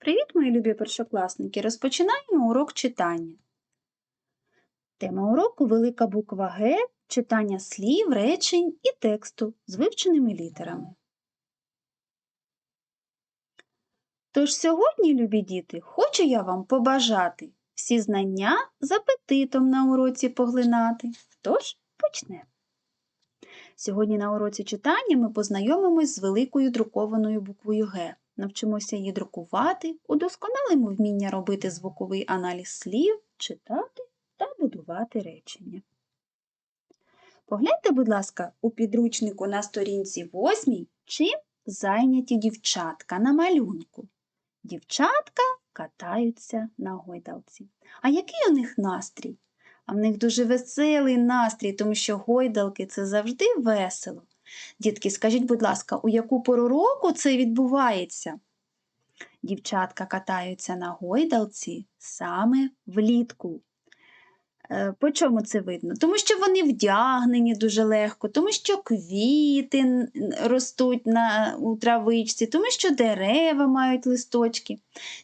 Привіт, мої любі першокласники! Розпочинаємо урок читання. Тема уроку велика буква Г, читання слів, речень і тексту з вивченими літерами. Тож сьогодні, любі діти, хочу я вам побажати всі знання з апетитом на уроці поглинати. Тож почнемо. Сьогодні на уроці читання ми познайомимось з великою друкованою буквою Г навчимося її друкувати, удосконалимо вміння робити звуковий аналіз слів, читати та будувати речення. Погляньте, будь ласка, у підручнику на сторінці 8 чим зайняті дівчатка на малюнку. Дівчатка катаються на гойдалці. А який у них настрій? А в них дуже веселий настрій, тому що гойдалки це завжди весело. Дітки, скажіть, будь ласка, у яку пору року це відбувається? Дівчатка катаються на гойдалці саме влітку. Е, по чому це видно? Тому що вони вдягнені дуже легко, тому що квіти ростуть на, у травичці, тому що дерева мають листочки.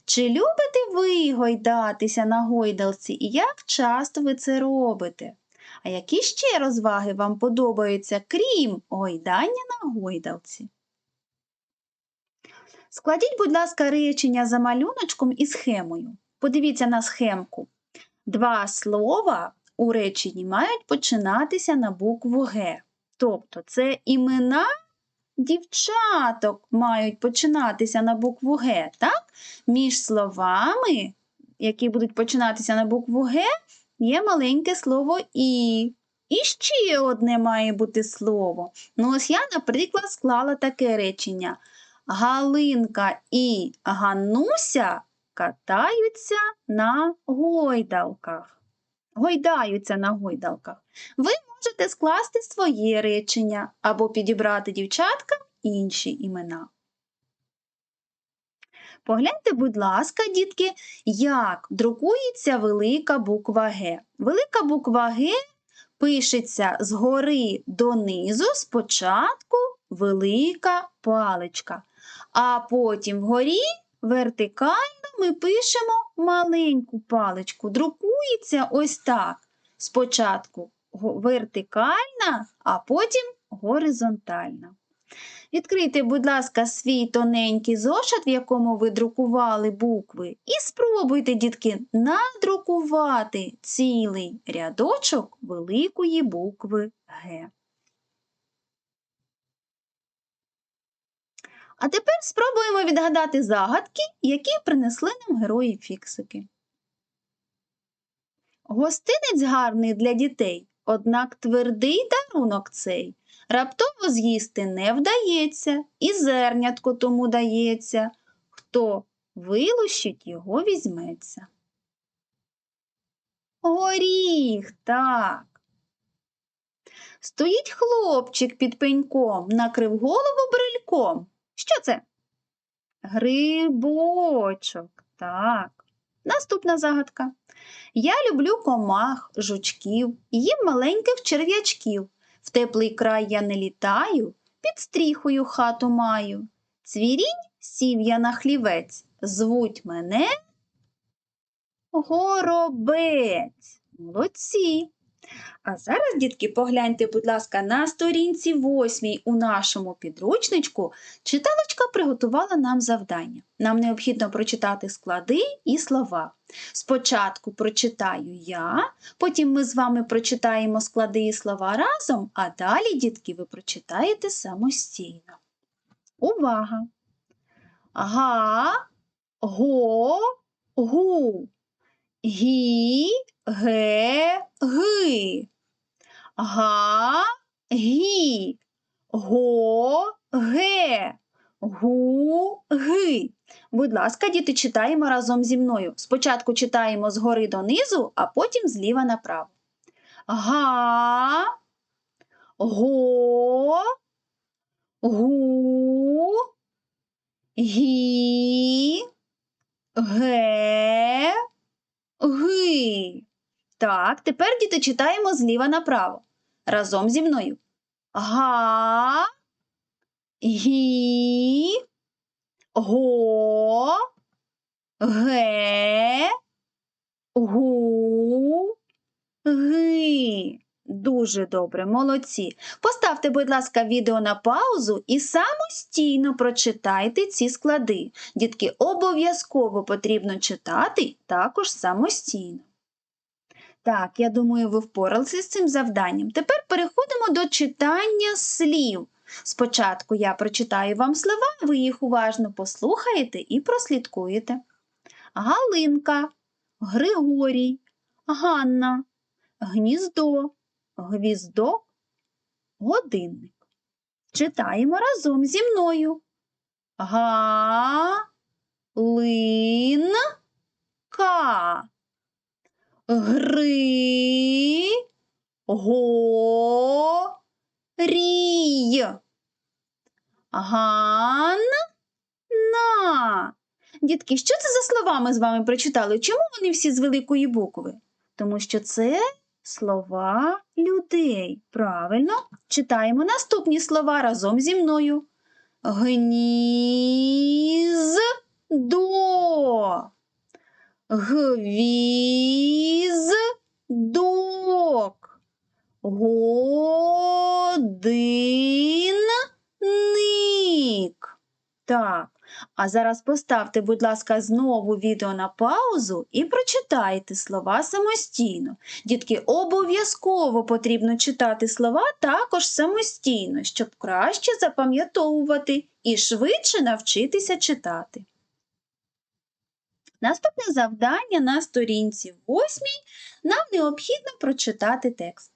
Чи любите ви гойдатися на гойдалці і як часто ви це робите? А які ще розваги вам подобаються, крім гойдання на гойдалці? Складіть, будь ласка, речення за малюночком і схемою. Подивіться на схемку. Два слова у реченні мають починатися на букву Г. Тобто це імена дівчаток мають починатися на букву Г. так? Між словами, які будуть починатися на букву Г, є маленьке слово І. І ще одне має бути слово. Ну, ось я, наприклад, склала таке речення. Галинка і Гануся катаються на гойдалках. Гойдаються на гойдалках. Ви можете скласти своє речення або підібрати дівчаткам інші імена. Погляньте, будь ласка, дітки, як друкується велика буква Г. Велика буква Г пишеться згори донизу спочатку велика паличка, а потім вгорі вертикально ми пишемо маленьку паличку. Друкується ось так. Спочатку вертикальна, а потім горизонтальна. Відкрийте, будь ласка, свій тоненький зошит, в якому ви друкували букви, і спробуйте, дітки, надрукувати цілий рядочок великої букви Г. А тепер спробуємо відгадати загадки, які принесли нам герої фіксики. Гостинець гарний для дітей, однак твердий дарунок цей. Раптово з'їсти не вдається, і зернятко тому дається. Хто вилущить, його візьметься. Горіх, так. Стоїть хлопчик під пеньком, накрив голову брильком. Що це? Грибочок, так. Наступна загадка. Я люблю комах, жучків, їм маленьких черв'ячків. В теплий край я не літаю, під стріхою хату маю. Цвірінь сів я на хлівець, звуть мене горобець. Молодці. А зараз, дітки, погляньте, будь ласка, на сторінці 8 у нашому підручничку читалочка приготувала нам завдання. Нам необхідно прочитати склади і слова. Спочатку прочитаю я, потім ми з вами прочитаємо склади і слова разом, а далі, дітки, ви прочитаєте самостійно. Увага! Га, го, гу, гі, ге, ги, га, гі, го, ге, гу, ги. Будь ласка, діти, читаємо разом зі мною. Спочатку читаємо згори донизу, а потім зліва направо. Га, го, гу, гі, ге, ги. Так, тепер діти читаємо зліва направо. Разом зі мною. Га, гі, го, ге, гу, ги. Дуже добре, молодці. Поставте, будь ласка, відео на паузу і самостійно прочитайте ці склади. Дітки, обов'язково потрібно читати також самостійно. Так, я думаю, ви впоралися з цим завданням. Тепер переходимо до читання слів. Спочатку я прочитаю вам слова, ви їх уважно послухаєте і прослідкуєте. Галинка, Григорій, Ганна, гніздо, гвіздок, годинник. Читаємо разом зі мною. Га-лин-ка. Гри, го, рій. Ган, на. Дітки, що це за слова ми з вами прочитали? Чому вони всі з великої букви? Тому що це слова людей. Правильно? Читаємо наступні слова разом зі мною. Гніздо. Гвіздок. Годинник. Так, а зараз поставте, будь ласка, знову відео на паузу і прочитайте слова самостійно. Дітки, обов'язково потрібно читати слова також самостійно, щоб краще запам'ятовувати і швидше навчитися читати. Наступне завдання на сторінці 8 нам необхідно прочитати текст.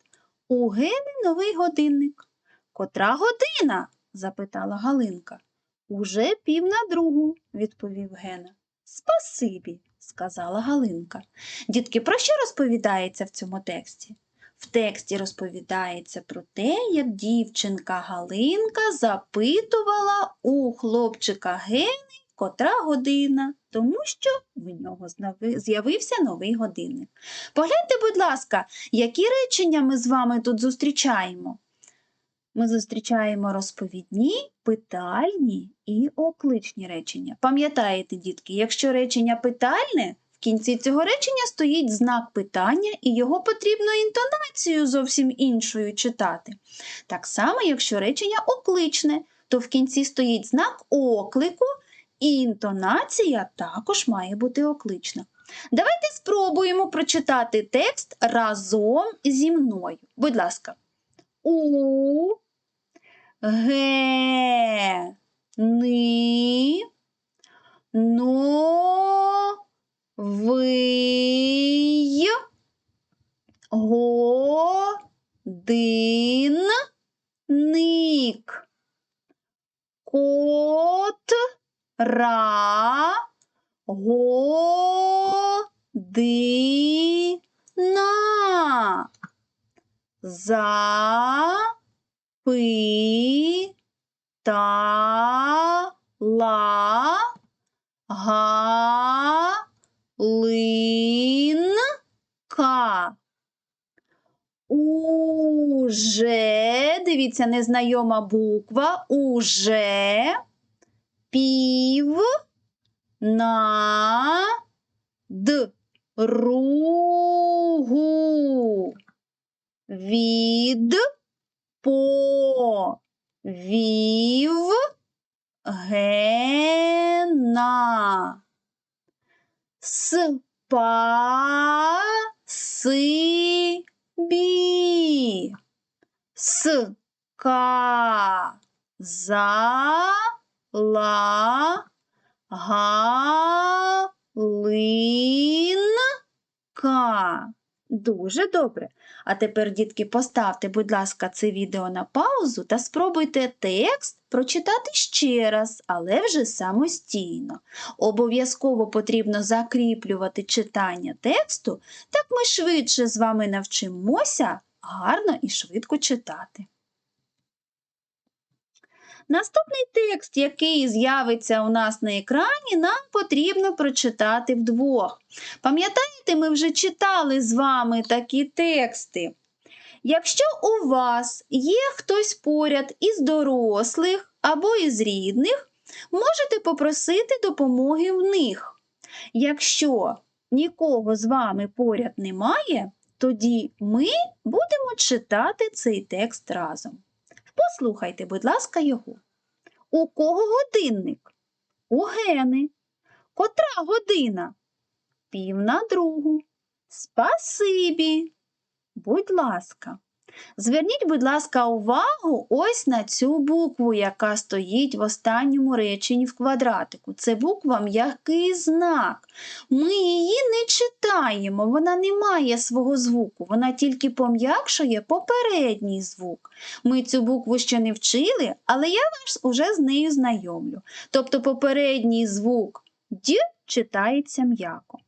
У Гени новий годинник. Котра година? запитала Галинка. Уже пів на другу, відповів Гена. Спасибі, сказала Галинка. Дітки, про що розповідається в цьому тексті? В тексті розповідається про те, як дівчинка Галинка запитувала у хлопчика Гени, котра година, тому що в нього з'явився новий годинник. Погляньте, будь ласка, які речення ми з вами тут зустрічаємо. Ми зустрічаємо розповідні, питальні і окличні речення. Пам'ятаєте, дітки, якщо речення питальне, в кінці цього речення стоїть знак питання, і його потрібно інтонацією зовсім іншою читати. Так само, якщо речення окличне, то в кінці стоїть знак оклику, і інтонація також має бути оклична. Давайте спробуємо прочитати текст разом зі мною. Будь ласка. У ге ни но ви годинник кот ра година запитала Галинка. Уже, дивіться, незнайома буква, уже пів на другу від повів гена. Спасибі. Сказала Галинка. Дуже добре. А тепер, дітки, поставте, будь ласка, це відео на паузу та спробуйте текст прочитати ще раз, але вже самостійно. Обов'язково потрібно закріплювати читання тексту, так ми швидше з вами навчимося гарно і швидко читати. Наступний текст, який з'явиться у нас на екрані, нам потрібно прочитати вдвох. Пам'ятаєте, ми вже читали з вами такі тексти. Якщо у вас є хтось поряд із дорослих або із рідних, можете попросити допомоги в них. Якщо нікого з вами поряд немає, тоді ми будемо читати цей текст разом. Послухайте, будь ласка, його. У кого годинник? У Гени. Котра година? Пів на другу. Спасибі. Будь ласка. Зверніть, будь ласка, увагу ось на цю букву, яка стоїть в останньому реченні в квадратику. Це буква м'який знак. Ми її не читаємо, вона не має свого звуку, вона тільки пом'якшує попередній звук. Ми цю букву ще не вчили, але я вас уже з нею знайомлю. Тобто попередній звук «д» читається м'яко.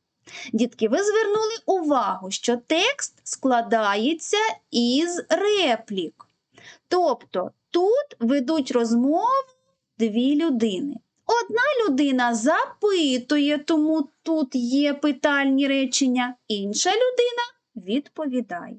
Дітки, ви звернули увагу, що текст складається із реплік. Тобто тут ведуть розмову дві людини. Одна людина запитує, тому тут є питальні речення, інша людина відповідає.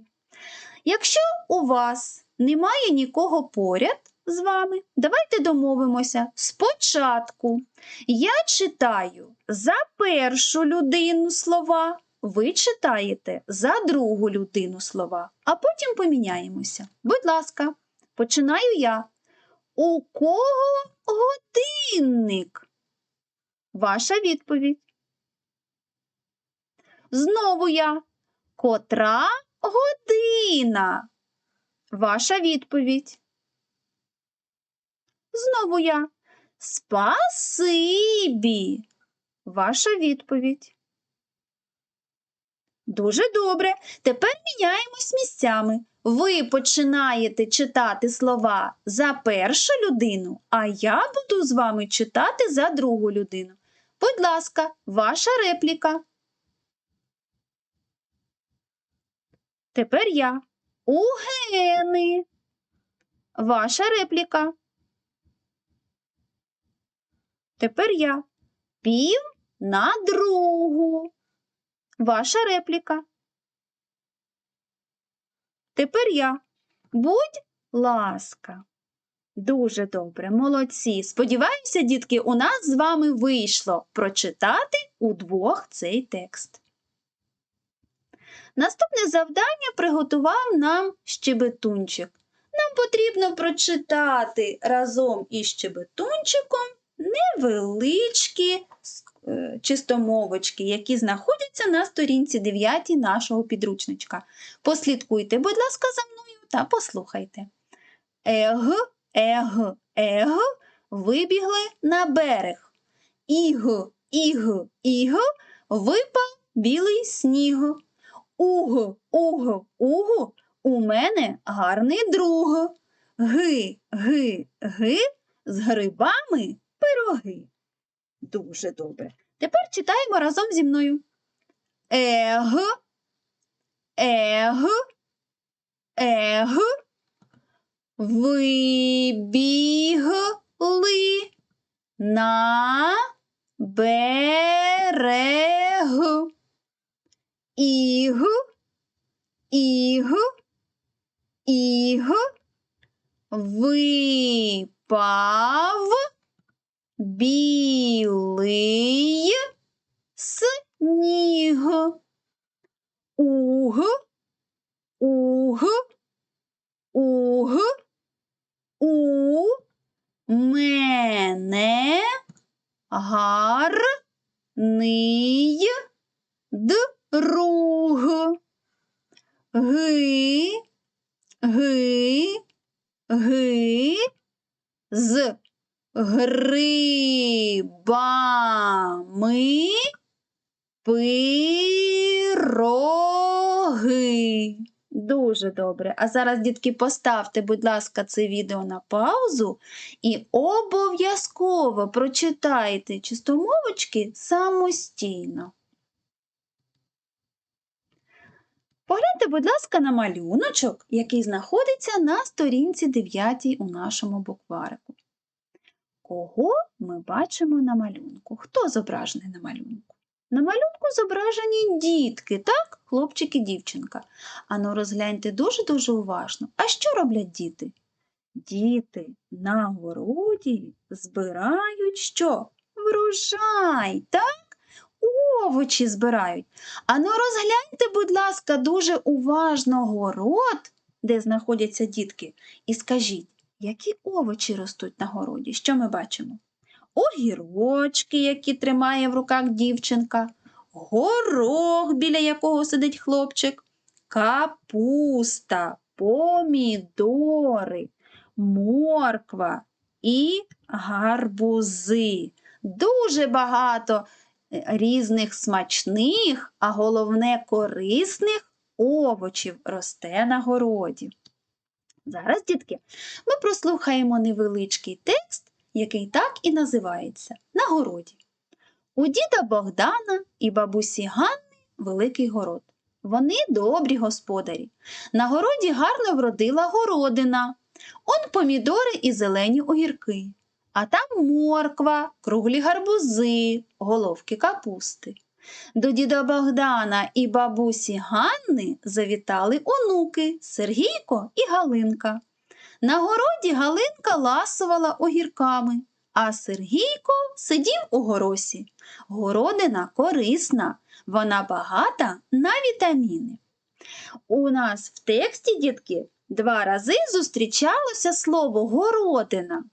Якщо у вас немає нікого поряд з вами, давайте домовимося спочатку. Я читаю за першу людину слова, ви читаєте за другу людину слова, а потім поміняємося. Будь ласка, починаю я. У кого годинник? Ваша відповідь. Знову я. Котра година? Ваша відповідь. Знову я. Спасибі. Ваша відповідь. Дуже добре. Тепер міняємось місцями. Ви починаєте читати слова за першу людину, а я буду з вами читати за другу людину. Будь ласка, ваша репліка. Тепер я. У Гени. Ваша репліка. Тепер я. Пів на другу. Ваша репліка. Тепер я. Будь ласка. Дуже добре, молодці. Сподіваюся, дітки, у нас з вами вийшло прочитати удвох цей текст. Наступне завдання приготував нам щебетунчик. Нам потрібно прочитати разом із щебетунчиком невеличкі е, чистомовочки, які знаходяться на сторінці 9 нашого підручничка. Послідкуйте, будь ласка, за мною та послухайте. Ег, ег, ег, вибігли на берег. Іг, іг, іг, випав білий сніг. Уг, уг, уг, у мене гарний друг. Ги, ги, ги, з грибами пироги. Дуже добре. Тепер читаємо разом зі мною. Ег, ег, ег, вибігли на берег. Іг, іг, іг, випав білий сніг. Уг, уг, уг, у мене гарний друг. Ги, ги, ги, з грибами пироги. Дуже добре. А зараз, дітки, поставте, будь ласка, це відео на паузу і обов'язково прочитайте чистомовочки самостійно. Погляньте, будь ласка, на малюночок, який знаходиться на сторінці 9 у нашому букварику. Кого ми бачимо на малюнку? Хто зображений на малюнку? На малюнку зображені дітки, так, хлопчик і дівчинка. Ану, розгляньте дуже-дуже уважно. А що роблять діти? Діти на городі збирають що? Врожай, так? овочі збирають. Ану, розгляньте, будь ласка, дуже уважно город, де знаходяться дітки, і скажіть, які овочі ростуть на городі? Що ми бачимо? Огірочки, які тримає в руках дівчинка, горох, біля якого сидить хлопчик, капуста, помідори, морква і гарбузи. Дуже багато е, різних смачних, а головне корисних овочів росте на городі. Зараз, дітки, ми прослухаємо невеличкий текст, який так і називається На городі. У діда Богдана і бабусі Ганни великий город. Вони добрі господарі. На городі гарно вродила городина. Он помідори і зелені огірки, а там морква, круглі гарбузи, головки капусти. До діда Богдана і бабусі Ганни завітали онуки Сергійко і Галинка. На городі Галинка ласувала огірками, а Сергійко сидів у горосі. Городина корисна, вона багата на вітаміни. У нас в тексті, дітки, два рази зустрічалося слово городина.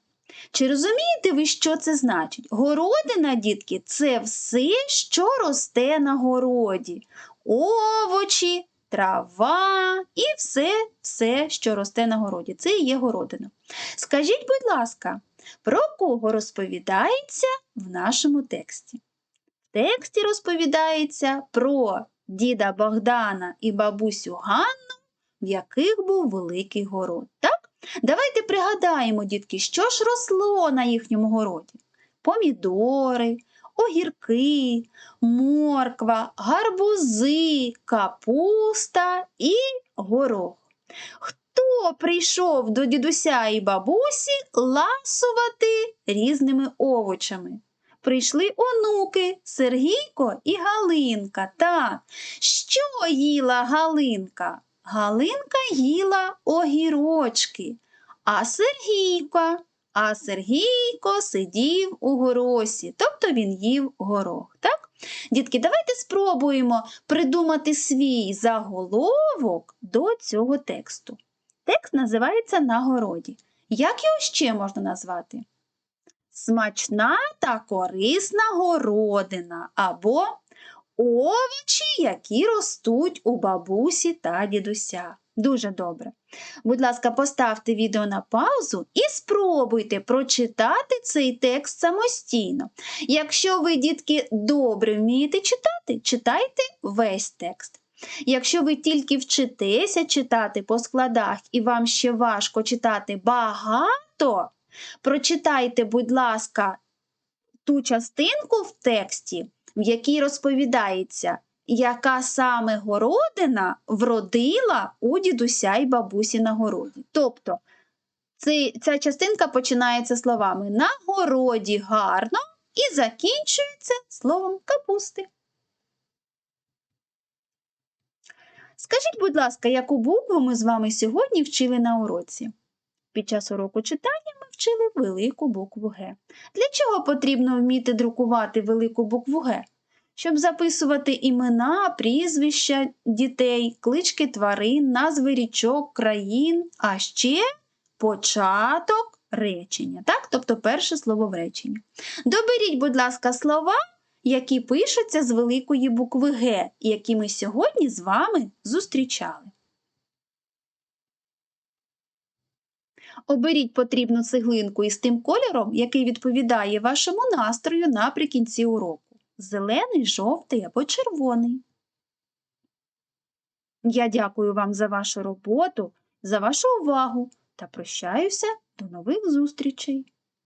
Чи розумієте ви, що це значить? Городина, дітки, це все, що росте на городі. Овочі, трава і все, все, що росте на городі. Це і є городина. Скажіть, будь ласка, про кого розповідається в нашому тексті? В тексті розповідається про діда Богдана і бабусю Ганну, в яких був великий город. Так? Давайте пригадаємо, дітки, що ж росло на їхньому городі: помідори, огірки, морква, гарбузи, капуста і горох. Хто прийшов до дідуся і бабусі ласувати різними овочами? Прийшли онуки Сергійко і Галинка. Так, що їла Галинка? Галинка їла огірочки, а Сергійко, а Сергійко сидів у горосі, тобто він їв горох. Так? Дітки, давайте спробуємо придумати свій заголовок до цього тексту. Текст називається На городі. Як його ще можна назвати? Смачна та корисна городина або овочі, які ростуть у бабусі та дідуся. Дуже добре. Будь ласка, поставте відео на паузу і спробуйте прочитати цей текст самостійно. Якщо ви, дітки, добре вмієте читати, читайте весь текст. Якщо ви тільки вчитеся читати по складах і вам ще важко читати багато, прочитайте, будь ласка, ту частинку в тексті, в якій розповідається, яка саме городина вродила у дідуся і бабусі на городі. Тобто ця частинка починається словами на городі гарно і закінчується словом капусти. Скажіть, будь ласка, яку букву ми з вами сьогодні вчили на уроці? Під час уроку читання ми вчили велику букву Г. Для чого потрібно вміти друкувати велику букву Г? Щоб записувати імена, прізвища дітей, клички тварин, назви річок, країн, а ще початок речення. Так? Тобто перше слово в реченні. Доберіть, будь ласка, слова, які пишуться з великої букви Г, які ми сьогодні з вами зустрічали. Оберіть потрібну цеглинку із тим кольором, який відповідає вашому настрою наприкінці уроку. Зелений, жовтий або червоний. Я дякую вам за вашу роботу, за вашу увагу та прощаюся до нових зустрічей!